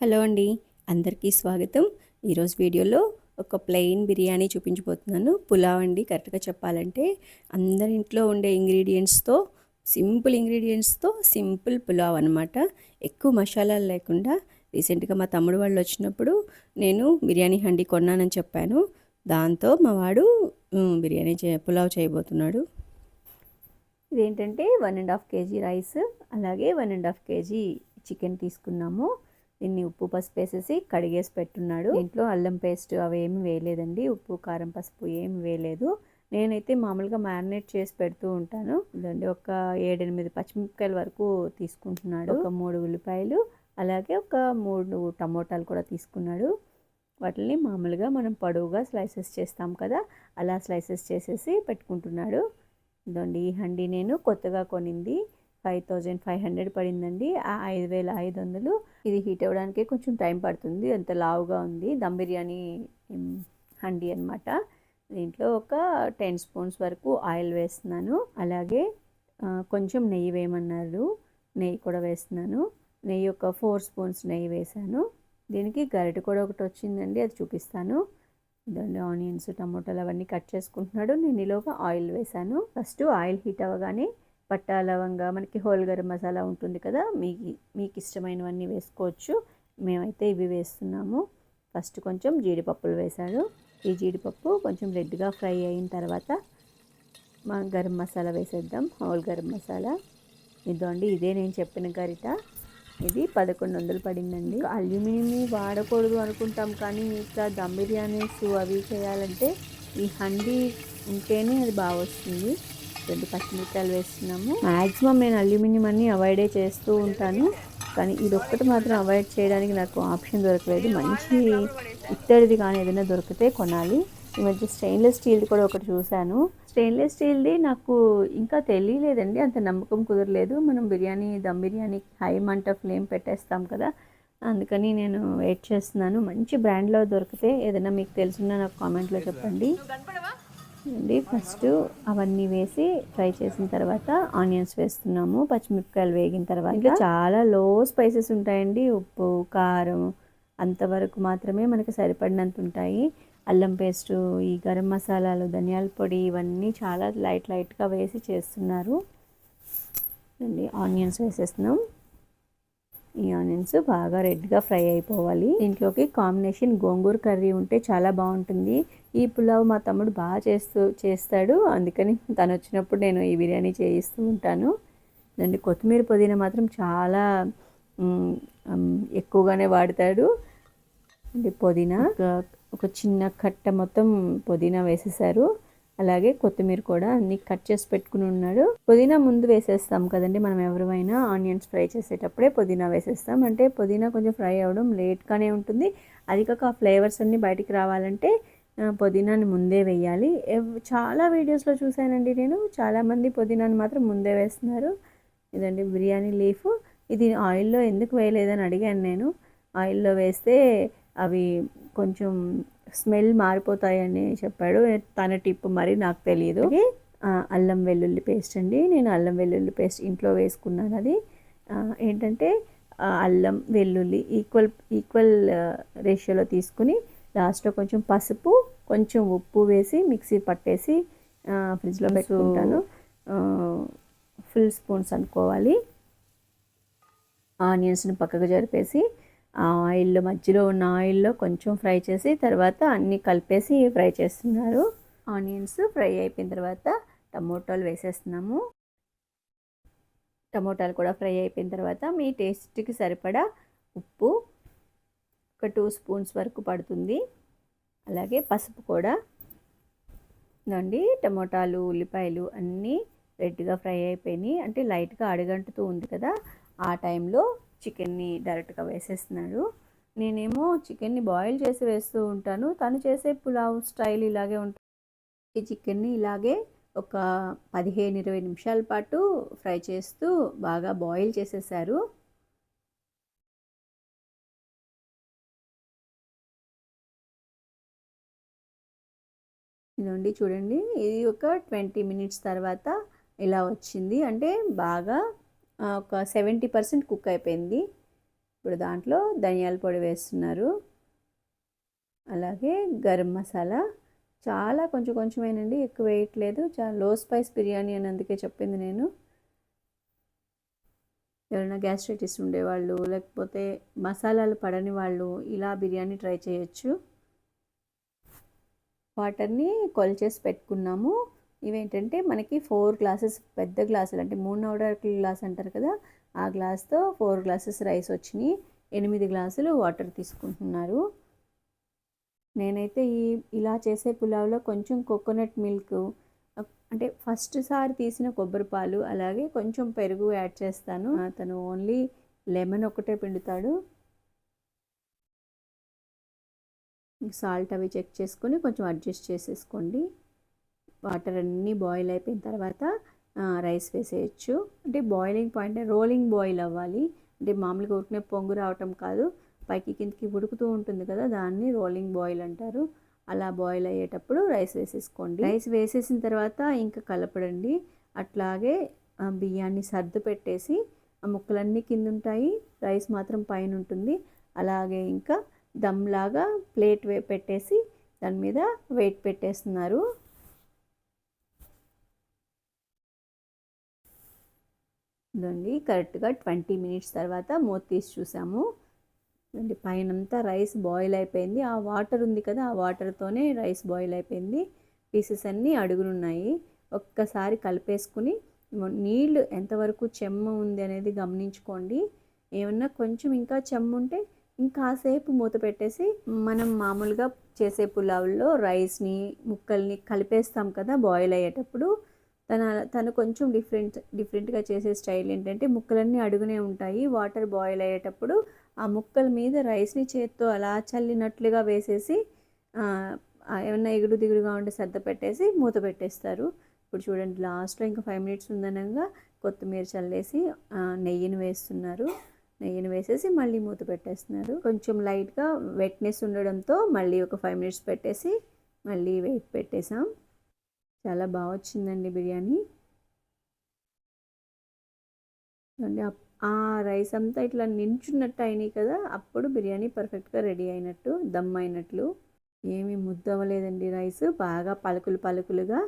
Hello అండి అందరికీ స్వాగతం. ఈరోజు వీడియోలో ఒక ప్లెయిన్ బిర్యానీ చూపించబోతున్నాను. పులావ్ అండి కరెక్ట్గా చెప్పాలంటే. అందరి ఇంట్లో ఉండే ఇంగ్రీడియంట్స్తో సింపుల్ ఇంగ్రీడియంట్స్తో సింపుల్ పులావ్ అనమాట ఎక్కువ మసాలాలు లేకుండా రీసెంట్గా మా తమ్ముడు వాళ్ళు వచ్చినప్పుడు నేను బిర్యానీ హండి కొన్నానని చెప్పాను. దాంతో మా వాడు బిర్యానీ చే పులావ్ చేయబోతున్నాడు. ఇదేంటంటే one and half KG rice అలాగే one and half KG chicken తీసుకున్నాము. దీన్ని ఉప్పు పసుపు వేసేసి కడిగేసి పెట్టున్నాడు. ఇంట్లో అల్లం పేస్ట్ అవి ఏమి వేయలేదండి. ఉప్పు కారం పసుపు ఏమి వేయలేదు. నేనైతే మామూలుగా మ్యారినేట్ చేసి పెడుతూ ఉంటాను. ఇదండి ఒక ఏడెనిమిది పచ్చిమిరపకాయల వరకు తీసుకుంటున్నాడు. ఒక మూడు ఉల్లిపాయలు అలాగే ఒక మూడు టమోటాలు కూడా తీసుకున్నాడు. వాటిని మామూలుగా మనం పొడవుగా స్లైసెస్ చేస్తాం కదా అలా స్లైసెస్ చేసేసి పెట్టుకుంటున్నాడు. ఇదండి ఈ హండీ నేను కొత్తగా కొనింది. ఫైవ్ థౌజండ్ ఫైవ్ హండ్రెడ్ పడిందండి. ఆ ఐదు వేల ఐదు వందలు ఇది హీట్ అవ్వడానికి కొంచెం టైం పడుతుంది. అంత లావుగా ఉంది. దమ్ బిర్యానీ హండి హండీ అనమాట దీంట్లో ఒక టెన్ స్పూన్స్ వరకు ఆయిల్ వేస్తున్నాను. అలాగే కొంచెం నెయ్యి వేయమన్నారు. నెయ్యి కూడా వేస్తున్నాను. నెయ్యి ఒక ఫోర్ స్పూన్స్ నెయ్యి వేసాను దీనికి గరిట కూడా ఒకటి వచ్చిందండి. అది చూపిస్తాను. ఇదండి ఆనియన్స్ టమోటాలు అవన్నీ కట్ చేసుకుంటున్నాడు. నేను ఈలోగా ఆయిల్ వేసాను ఫస్ట్ ఆయిల్ హీట్ అవ్వగానే పట్టా లవంగా మనకి హోల్ గరం మసాలా ఉంటుంది కదా మీకు మీకు ఇష్టమైనవన్నీ వేసుకోవచ్చు. మేమైతే ఇవి వేస్తున్నాము. ఫస్ట్ కొంచెం జీడిపప్పులు వేశాడు ఈ జీడిపప్పు కొంచెం రెడ్గా ఫ్రై అయిన తర్వాత మా గరం మసాలా వేసేద్దాం హోల్ గరం మసాలా. ఇదండి ఇదే నేను చెప్పిన గరిట. ఇది పదకొండు వందలు పడిందండి. అల్యూమినియం వాడకూడదు అనుకుంటాం కానీ ఇట్లా దమ్ బిర్యానీస్ అవి చేయాలంటే ఈ హండీ ఉంటేనే అది బాగా వస్తుంది రెండు పచ్చిమిరకాయలు వేస్తున్నాము. మ్యాక్సిమం నేను అల్యూమినియం అన్ని అవాయిడే చేస్తూ ఉంటాను. కానీ ఇది ఒక్కటి మాత్రం అవాయిడ్ చేయడానికి నాకు ఆప్షన్ దొరకలేదు. మంచి ఇత్తడిది కానీ ఏదైనా దొరికితే కొనాలి. ఈ మధ్య స్టెయిన్లెస్ స్టీల్ది కూడా ఒకటి చూశాను. స్టెయిన్లెస్ స్టీల్ది నాకు ఇంకా తెలియలేదండి. అంత నమ్మకం కుదరలేదు. మనం బిర్యానీ దమ్ బిర్యానీ హై మంట ఫ్లేమ్ పెట్టేస్తాం కదా. అందుకని నేను వెయిట్ చేస్తున్నాను. మంచి బ్రాండ్లో దొరికితే ఏదైనా మీకు తెలిసిన నాకు కామెంట్లో చెప్పండి. అండి. ఫస్ట్ అవన్నీ వేసి ఫ్రై చేసిన తర్వాత ఆనియన్స్ వేస్తున్నాము పచ్చిమిరపకాయలు వేగిన తర్వాత. ఇంట్లో చాలా లో స్పైసెస్ ఉంటాయండి. ఉప్పు కారం అంతవరకు మాత్రమే మనకి సరిపడినంత ఉంటాయి. అల్లం పేస్ట్ ఈ గరం మసాలాలు ధనియాల పొడి ఇవన్నీ చాలా లైట్ లైట్గా వేసి చేస్తున్నారు. అండి ఆనియన్స్ వేసేస్తున్నాం. ఈ ఆనియన్స్ బాగా రెడ్గా ఫ్రై అయిపోవాలి. దీంట్లోకి కాంబినేషన్ గోంగూర కర్రీ ఉంటే చాలా బాగుంటుంది. ఈ పులావ్ మా తమ్ముడు బాగా చేస్తూ చేస్తాడు. అందుకని తను వచ్చినప్పుడు నేను ఈ బిర్యానీ చేయిస్తూ ఉంటాను. దాన్ని కొత్తిమీర పుదీనా మాత్రం చాలా ఎక్కువగానే వాడతాడు. అంటే పుదీనా ఒక- చిన్న కట్ట మొత్తం పుదీనా వేసేసారు. అలాగే కొత్తిమీర కూడా అన్ని కట్ చేసి పెట్టుకుని ఉన్నాడు. పుదీనా ముందు వేసేస్తాం కదండి మనం ఎవరైనా ఆనియన్స్ ఫ్రై చేసేటప్పుడే పుదీనా వేసేస్తాం. అంటే పుదీనా కొంచెం ఫ్రై అవ్వడం లేట్గానే ఉంటుంది. అది కాక ఆ ఫ్లేవర్స్ అన్నీ బయటికి రావాలంటే పుదీనాని ముందే వేయాలి చాలా వీడియోస్లో చూశానండి నేను. చాలామంది పుదీనాని మాత్రం ముందే వేస్తున్నారు. ఇదండి బిర్యానీ లీఫ్. ఇది ఆయిల్లో ఎందుకు వేయలేదని అడిగాను నేను. ఆయిల్లో వేస్తే అవి కొంచెం స్మెల్ మారిపోతాయని చెప్పాడు. తన టిప్ మరి నాకు తెలియదు అల్లం వెల్లుల్లి పేస్ట్ అండి. నేను అల్లం వెల్లుల్లి పేస్ట్ ఇంట్లో వేసుకున్నాను అది. ఏంటంటే అల్లం వెల్లుల్లి ఈక్వల్ ఈక్వల్ రేషియోలో తీసుకుని లాస్ట్లో కొంచెం పసుపు కొంచెం ఉప్పు వేసి మిక్సీ పట్టేసి ఫ్రిడ్జ్లో పెట్టుకుంటాను. ఫుల్ స్పూన్స్ అనుకోవాలి. ఆనియన్స్ని పక్కకు జరిపేసి ఆ ఆయిల్లో మధ్యలో ఉన్న ఆయిల్లో కొంచెం ఫ్రై చేసి తర్వాత అన్నీ కలిపేసి ఫ్రై చేస్తున్నారు. ఆనియన్స్ ఫ్రై అయిపోయిన తర్వాత టమోటాలు వేసేస్తున్నాము. టమోటాలు కూడా ఫ్రై అయిపోయిన తర్వాత మీ టేస్ట్కి సరిపడా ఉప్పు ఒక టూ స్పూన్స్ వరకు పడుతుంది. అలాగే పసుపు కూడా నండి టమోటాలు ఉల్లిపాయలు అన్నీ రెడ్గా ఫ్రై అయిపోయినాయి. అంటే లైట్గా అడగంటుతూ ఉంది కదా ఆ టైంలో చికెన్ని డైరెక్ట్గా వేసేస్తున్నాడు. నేనేమో చికెన్ని బాయిల్ చేసి వేస్తూ ఉంటాను. తను చేసే పులావ్ స్టైల్ ఇలాగే ఉంటుంది ఈ చికెన్ని ఇలాగే ఒక పదిహేను ఇరవై నిమిషాల పాటు ఫ్రై చేస్తూ బాగా బాయిల్ చేసేసారు. ఇదండి చూడండి. ఇది ఒక ట్వంటీ మినిట్స్ తర్వాత ఇలా వచ్చింది. అంటే బాగా ఒక సెవెంటీ పర్సెంట్ కుక్ అయిపోయింది. ఇప్పుడు దాంట్లో ధనియాల పొడి వేస్తున్నారు. అలాగే గరం మసాలా. చాలా కొంచెం కొంచెమేనండి ఎక్కువ వేయట్లేదు. చాలా లో స్పైస్ బిర్యానీ అని అందుకే చెప్పింది నేను. ఎవరైనా గ్యాస్ట్రైటిస్ ఉండేవాళ్ళు లేకపోతే మసాలాలు పడని వాళ్ళు ఇలా బిర్యానీ ట్రై చేయొచ్చు. వాటర్ని కొలిచేసి పెట్టుకున్నాము. ఇవేంటంటే మనకి ఫోర్ గ్లాసెస్ పెద్ద గ్లాసులు అంటే మూడు నవడర్ గ్లాస్ అంటారు కదా ఆ గ్లాస్తో ఫోర్ గ్లాసెస్ రైస్ వచ్చినాయి. ఎనిమిది గ్లాసులు వాటర్ తీసుకుంటున్నారు. నేనైతే ఈ ఇలా చేసే పులావ్లో కొంచెం కోకోనట్ మిల్క్ అంటే ఫస్ట్ సారి తీసిన కొబ్బరి పాలు అలాగే కొంచెం పెరుగు యాడ్ చేస్తాను. అతను ఓన్లీ లెమన్ ఒకటే పిండుతాడు. సాల్ట్ అవి చెక్ చేసుకొని కొంచెం అడ్జస్ట్ చేసేసుకోండి. వాటర్ అన్నీ బాయిల్ అయిపోయిన తర్వాత రైస్ వేసేయచ్చు. అంటే బాయిలింగ్ పాయింట్ రోలింగ్ బాయిల్ అవ్వాలి. అంటే మామూలుగా ఉట్టినే పొంగు రావటం కాదు. పైకి కిందకి ఉడుకుతూ ఉంటుంది కదా దాన్ని రోలింగ్ బాయిల్ అంటారు. అలా బాయిల్ అయ్యేటప్పుడు రైస్ వేసేసుకోండి. రైస్ వేసేసిన తర్వాత ఇంకా కలపడండి. అట్లాగే బియ్యాన్ని సర్దు పెట్టేసి ఆ ముక్కలన్నీ కింద ఉంటాయి రైస్ మాత్రం పైన ఉంటుంది అలాగే ఇంకా దమ్ లాగా ప్లేట్ వే పెట్టేసి దాని మీద వెయిట్ పెట్టేస్తున్నారు. ఇదండి కరెక్ట్గా ట్వంటీ మినిట్స్ తర్వాత మూత తీసి చూసాము. అండి పైనంతా రైస్ బాయిల్ అయిపోయింది. ఆ వాటర్ ఉంది కదా ఆ వాటర్తోనే రైస్ బాయిల్ అయిపోయింది. పీసెస్ అన్నీ అడుగునున్నాయి. ఒక్కసారి కలిపేసుకుని నీళ్ళు ఎంతవరకు చెమ్మ ఉంది అనేది గమనించుకోండి. ఏమన్నా కొంచెం ఇంకా చెమ్మ ఉంటే ఇంకాసేపు మూత పెట్టేసి మనం మామూలుగా చేసే పులావుల్లో రైస్ని ముక్కల్ని కలిపేస్తాం కదా బాయిల్ అయ్యేటప్పుడు. తన తను కొంచెం డిఫరెంట్ డిఫరెంట్గా చేసే స్టైల్ ఏంటంటే ముక్కలన్నీ అడుగునే ఉంటాయి. వాటర్ బాయిల్ అయ్యేటప్పుడు ఆ ముక్కల మీద రైస్ని చేత్తో అలా చల్లినట్లుగా వేసేసి ఏమన్నా ఎగుడు దిగుడుగా ఉంటే సర్ద పెట్టేసి మూత పెట్టేస్తారు. ఇప్పుడు చూడండి లాస్ట్లో ఇంకా ఫైవ్ మినిట్స్ ఉందనగా కొత్తిమీర చల్లేసి నెయ్యిని వేస్తున్నారు. నెయ్యిని వేసేసి మళ్ళీ మూత పెట్టేస్తున్నారు. కొంచెం లైట్గా వెట్నెస్ ఉండడంతో మళ్ళీ ఒక ఫైవ్ మినిట్స్ పెట్టేసి మళ్ళీ వెయిట్ పెట్టేసాం. చాలా బాగా వచ్చిందండి బిర్యానీ. ఆ రైస్ అంతా ఇట్లా నించున్నట్టు అయినాయి కదా అప్పుడు బిర్యానీ పర్ఫెక్ట్గా రెడీ అయినట్టు దమ్ అయినట్లు. ఏమీ ముద్ద అవ్వలేదండి రైస్ బాగా పలుకులు పలుకులుగా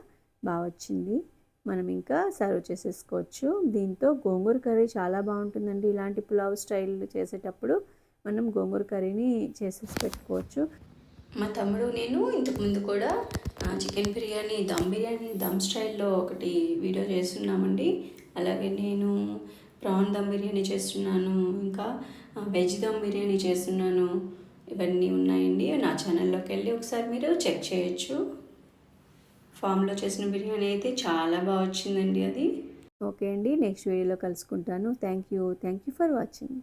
బాగా వచ్చింది. మనం ఇంకా సర్వ్ చేసేసుకోవచ్చు. దీంతో గోంగూర కర్రీ చాలా బాగుంటుందండి. ఇలాంటి పులావ్ స్టైల్ చేసేటప్పుడు మనం గోంగూర కర్రీని చేసేసి పెట్టుకోవచ్చు. మా తమ్ముడు నేను ఇంతకుముందు కూడా చికెన్ బిర్యానీ దమ్ బిర్యానీ దమ్ స్టైల్లో ఒకటి వీడియో చేస్తున్నామండి. అలాగే నేను ప్రాన్ దమ్ బిర్యానీ చేస్తున్నాను ఇంకా వెజ్ దమ్ బిర్యానీ చేస్తున్నాను. ఇవన్నీ ఉన్నాయండి. నా ఛానల్లోకి వెళ్ళి ఒకసారి మీరు చెక్ చేయొచ్చు. ఫామ్లో చేసిన బిర్యానీ అయితే చాలా బాగా వచ్చిందండి అది. ఓకే అండి నెక్స్ట్ వీడియోలో కలుసుకుంటాను. Thank you thank you for watching.